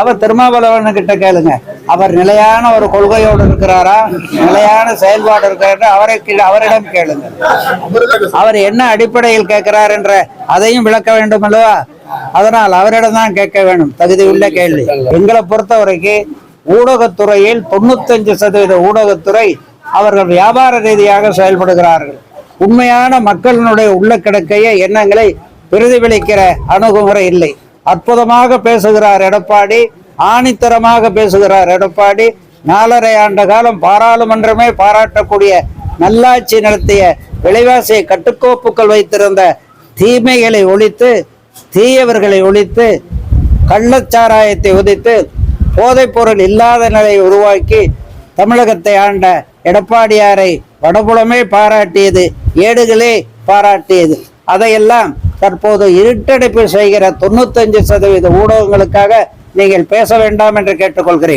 அவர் திருமாவளவன் கிட்ட கேளுங்க. அவர் நிலையான ஒரு கொள்கையோடு இருக்கிறாரா? நிலையான செயல்பாடு இருக்கிறாரா? அவரை அவரிடம் கேளுங்க. அவர் என்ன அடிப்படையில் கேட்கிறார் என்ற அதையும் விளக்க வேண்டும் அல்லவா? அதனால் அவரிடம் தான் கேட்க வேண்டும். தகுதி உள்ள கேள்வி. எங்களை பொறுத்தவரைக்கு ஊடகத்துறையில் தொண்ணூத்தஞ்சு சதவீத ஊடகத்துறை அவர்கள் வியாபார ரீதியாக செயல்படுகிறார்கள். உண்மையான மக்களினுடைய உள்ள கிடக்கைய எண்ணங்களை பிரதிபலிக்கிற அணுகுமுறை இல்லை. அற்புதமாக பேசுகிறார் எடப்பாடி ஆணித்தரமாக பேசுகிறார் எடப்பாடி. நாலரை ஆண்டு காலம் பாராளுமன்றமே பாராட்டக்கூடிய நல்லாட்சி நடத்திய விலைவாசியை கட்டுக்கோப்புக்கள் வைத்திருந்த தீமைகளை ஒழித்து தீயவர்களை ஒழித்து கள்ளச்சாராயத்தை உதைத்து போதைப்பொருள் இல்லாத நிலையை உருவாக்கி தமிழகத்தை ஆண்ட எடப்பாடியாரை வடபுலமே பாராட்டியது ஏடுகளே பாராட்டியது. அதையெல்லாம் தற்போது இருட்டடைப்பு செய்கிற தொண்ணூத்தஞ்சு சதவீத ஊடகங்களுக்காக நீங்கள் பேச வேண்டாம் என்று கேட்டுக்கொள்கிறேன்.